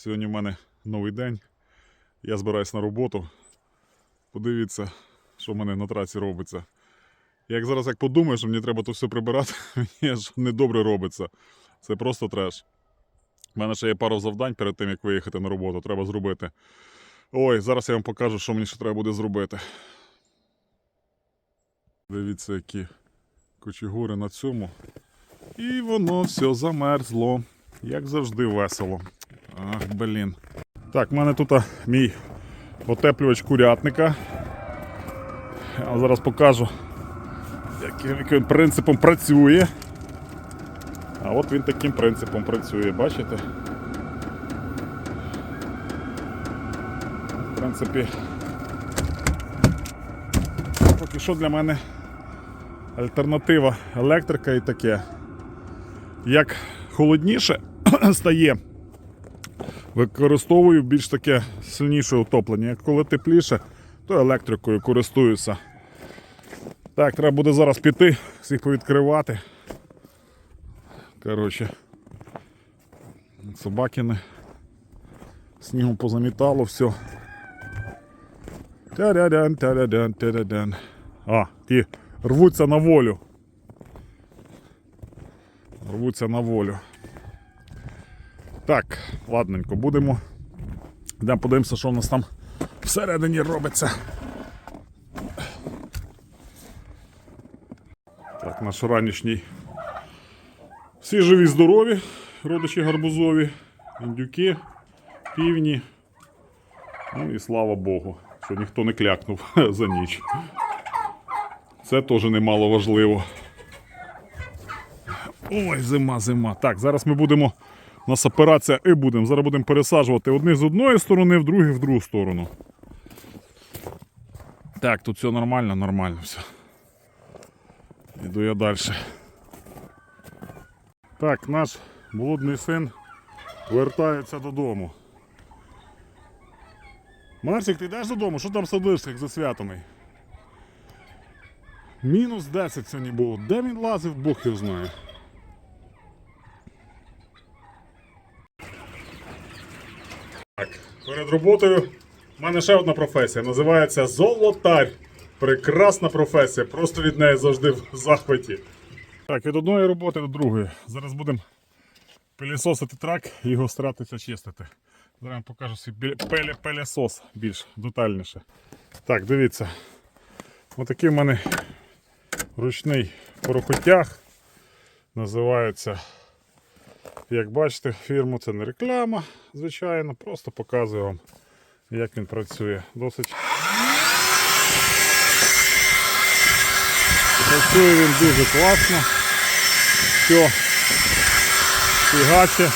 Сьогодні в мене новий день. Я збираюсь на роботу. Подивіться, що в мене на траці робиться. Як зараз як подумаю, що мені треба то все прибирати, мені аж недобре робиться. Це просто треш. У мене ще є пару завдань перед тим, як виїхати на роботу. Треба зробити. Ой, зараз я вам покажу, що мені ще треба буде зробити. Дивіться, які кочегури на цьому. І воно все замерзло. Як завжди весело. Ах, блін. Так, в мене тут мій отеплювач курятника. Я зараз покажу, яким, принципом працює. А от він таким принципом працює, бачите? В принципі, поки що для мене альтернатива електрика і таке. Як холодніше стає, використовую більш таке сильніше утоплення. Як коли тепліше, то електрикою користуюся. Так, треба буде зараз піти, всіх повідкривати. Коротше, собакини. Снігом позамітало все. Тя-дя-дян, тя-дя-дян, тя-дя-дян. А, ті рвуться на волю. Рвуться на волю. Так, ладненько, будемо. Йдемо подивимося, що в нас там всередині робиться. Так, наш ранішній. Всі живі, здорові, родичі гарбузові, індюки, півні. Ну і слава Богу, що ніхто не клякнув за ніч. Це теж немало важливо. Ой, зима, зима. Так, зараз ми будемо. У нас операція і будемо. Зараз будемо пересаджувати одні з одної сторони, в другий в другу сторону. Так, тут все нормально, нормально все. Іду я далі. Так, наш блудний син вертається додому. Марсик, ти йдеш додому? Що там сидиш, як засвятаний? Мінус 10 сьогодні було. Де він лазив, Бог його знає. Так, перед роботою в мене ще одна професія. Називається золотар. Прекрасна професія. Просто від неї завжди в захваті. Так, від одної роботи до другої. Зараз будемо пилісосити трак і його старатися чистити. Зараз вам покажу свій пилісос більш детальніше. Так, дивіться. Отакий в мене ручний порохотяг. Називається, як бачите, фірму це не реклама, звичайно, просто показую вам, як він працює. Досить. Працює він дуже класно. Все фігаче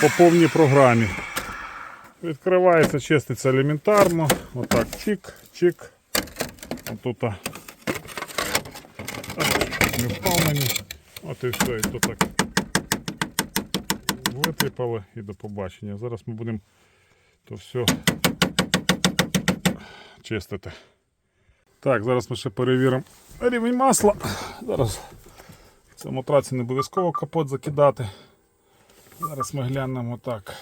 по повній програмі. Відкривається, чиститься елементарно. Отак чик, чик. Отут не впав мені. От і все, і то так витріпали і до побачення. Зараз ми будемо то все чистити. Так, зараз ми ще перевіримо рівень масла. Зараз в цьому траці не обов'язково капот закидати. Зараз ми глянемо так.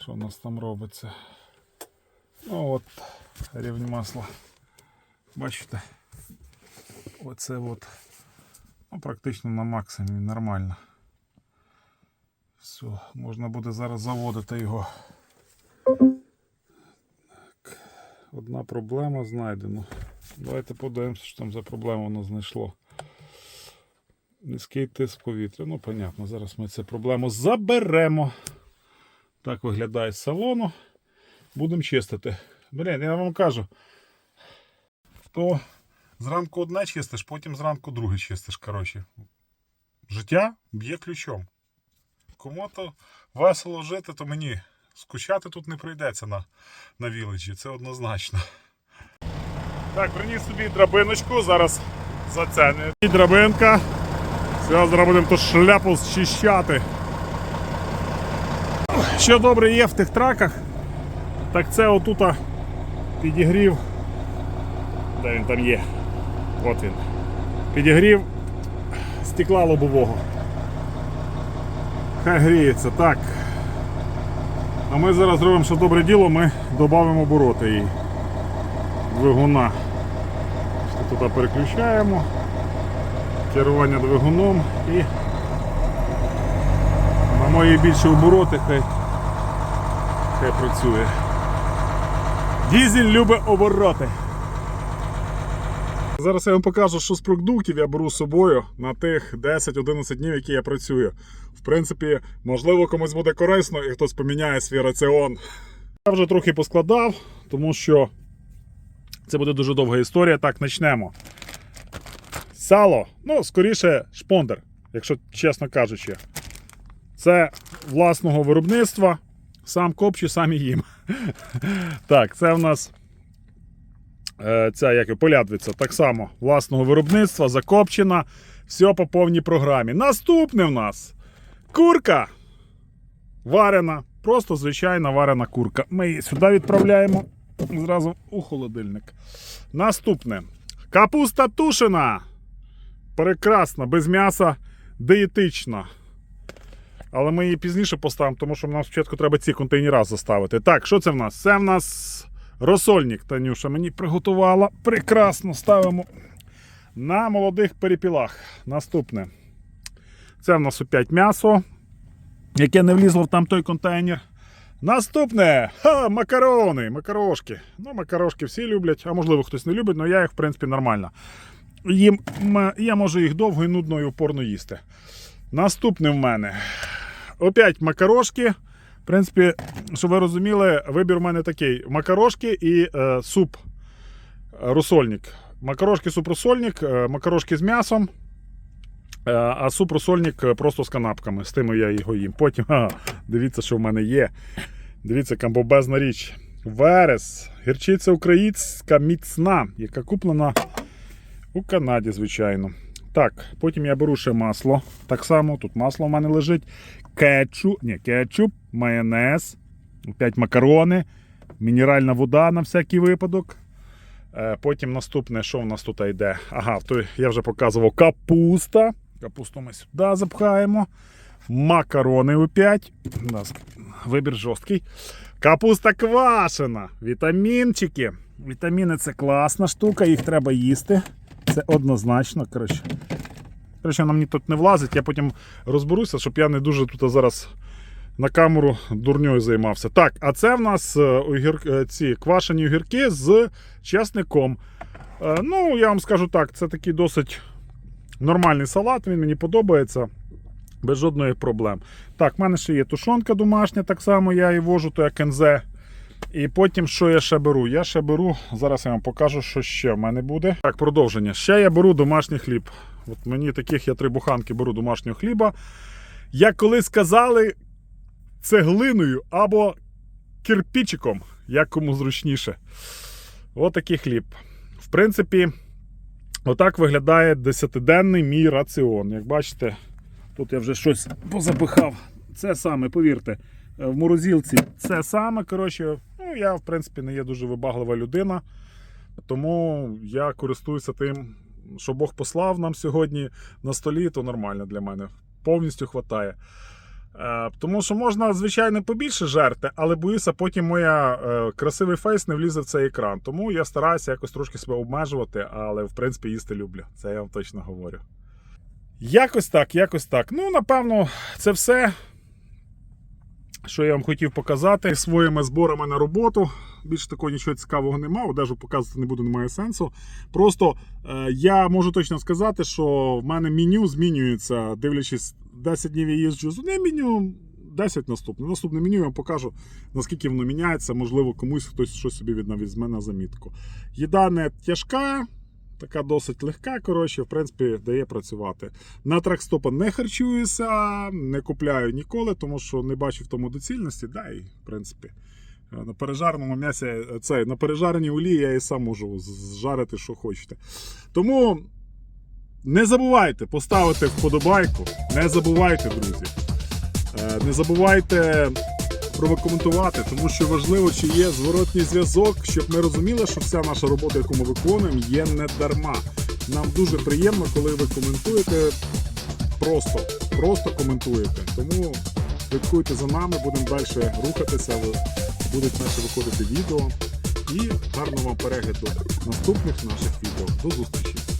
Що у нас там робиться. Ну от, рівень масла. Бачите? Оце от. Ну, практично на максимумі нормально. Все, можна буде зараз заводити його. Так. Одна проблема знайдена. Давайте подивимося, що там за проблему воно знайшло. Низький тиск повітря. Ну, понятно, зараз ми цю проблему заберемо. Так виглядає з салону. Будемо чистити. Блін, я вам кажу. То зранку одне чистиш, потім зранку друге чистиш. Коротше. Життя б'є ключом. Кому то весело жити, то мені скучати тут не прийдеться на, на віледжі, це однозначно. Так, приніс собі драбиночку, зараз зацене. І драбинка. Зараз будемо ту шляпу зчищати. Що добре є в тих траках, так це отут підігрів. Де він там є? От він. Підігрів стекла лобового. Хай гріється. Так, А ми зараз зробимо що добре діло, ми додамо обороти їй двигуна. Що Туди переключаємо. Керування двигуном і на мої більші обороти хай, хай працює. Дізель любить обороти. Зараз я вам покажу, що з продуктів я беру з собою на тих 10-11 днів, які я працюю. В принципі, можливо, комусь буде корисно і хтось поміняє свій раціон. Я вже трохи поскладав, тому що це буде дуже довга історія. Так, почнемо. Сало, ну, скоріше, шпондер, якщо чесно кажучи. Це власного виробництва. Сам копчу, сам і їм. Так, це в нас ця як і полядвиця, так само власного виробництва, закопчена. Все по повній програмі. Наступне в нас курка. Варена. Просто звичайна варена курка. Ми її сюди відправляємо зразу у холодильник. Наступне. Капуста тушена. Прекрасна, без м'яса, диєтична. Але ми її пізніше поставимо, тому що нам спочатку треба ці контейнера заставити. Так, що це в нас? Це в нас розсольник. Танюша мені приготувала. Прекрасно ставимо на молодих перепілах. Наступне. Це в нас опять м'ясо, яке не влізло в там той контейнер. Наступне ха, макарони, макарошки. Ну, макарошки всі люблять, а можливо хтось не любить, але я їх, в принципі, нормально. Їм, я можу їх довго і нудно і упорно їсти. Наступне в мене. Опять макарошки. В принципі, щоб ви розуміли, вибір у мене такий: макарошки і е, суп е, русольник. Макарошки суп русольник, е, макарошки з м'ясом. е, А суп русольник просто з канапками. З тими я його їм. Потім, ага, дивіться, що в мене є. Дивіться, камбобезна річ. Верес. Гірчиця українська міцна, яка куплена у Канаді, звичайно. Так, потім я беру ще масло. Так само, тут масло в мене лежить. Кетчуп, ні, кетчуп, майонез, опять макарони, мінеральна вода на всякий випадок. Е, Потім наступне, що в нас тут йде? Ага, то я вже показував капуста. Капусту ми сюди запхаємо. Макарони. У нас вибір жорсткий. Капуста квашена. Вітамінчики. Вітаміни це класна штука, їх треба їсти. Це однозначно. Коротше. Коротше, вона мені тут не влазить, я потім розберуся, щоб я не дуже тут зараз на камеру дурньою займався. Так, а це в нас е, огір... е, ці квашені огірки з чесником. Е, Ну, я вам скажу так, це такий досить нормальний салат, він мені подобається. Без жодної проблем. Так, в мене ще є тушонка домашня, так само я її вожу, то як НЗ. І потім, що я ще беру? Я ще беру, зараз я вам покажу, що ще в мене буде. Так, продовження. Ще я беру домашній хліб. От мені таких я три буханки беру домашнього хліба. Як колись сказали, цеглиною або кирпичиком, як кому зручніше. Отакий хліб. В принципі, отак виглядає 10-денний мій раціон. Як бачите, тут я вже щось позапихав. Це саме, повірте, в морозилці це саме. Коротше, ну, я, в принципі, не є дуже вибаглива людина. Тому я користуюся тим, що Бог послав нам сьогодні на столі, то нормально для мене. Повністю хватає. Е, Тому що можна, звичайно, побільше жерти, але боюся, потім моя е, красивий фейс не влізе в цей екран. Тому я стараюся якось трошки себе обмежувати, але в принципі їсти люблю. Це я вам точно говорю. Якось так, якось так. Ну, напевно, це все. Що я вам хотів показати своїми зборами на роботу. Більше такого нічого цікавого немає, одежу показувати не буду, немає сенсу. Просто е, я можу точно сказати, що в мене меню змінюється, дивлячись, 10 днів я їжджу з одним меню, 10 наступне. Наступне меню я вам покажу, наскільки воно міняється. Можливо, комусь хтось щось собі від- візьме на замітку. Їда не тяжка, така досить легка, коротше, в принципі, дає працювати. На тракстопа не харчуюся, не купляю ніколи, тому що не бачу в тому доцільності. Да, і, в принципі, е, на пережареному м'ясі, е, це, на пережареній олії я і сам можу зжарити, що хочете. Тому не забувайте поставити вподобайку. Не забувайте, друзі. Е, Не забувайте прокоментувати, тому що важливо, чи є зворотній зв'язок, щоб ми розуміли, що вся наша робота, яку ми виконуємо, є не дарма. Нам дуже приємно, коли ви коментуєте просто, просто коментуєте. Тому Слідкуйте за нами, будемо далі рухатися, будуть наші виходити відео. І гарного вам перегляду наступних наших відео. До зустрічі!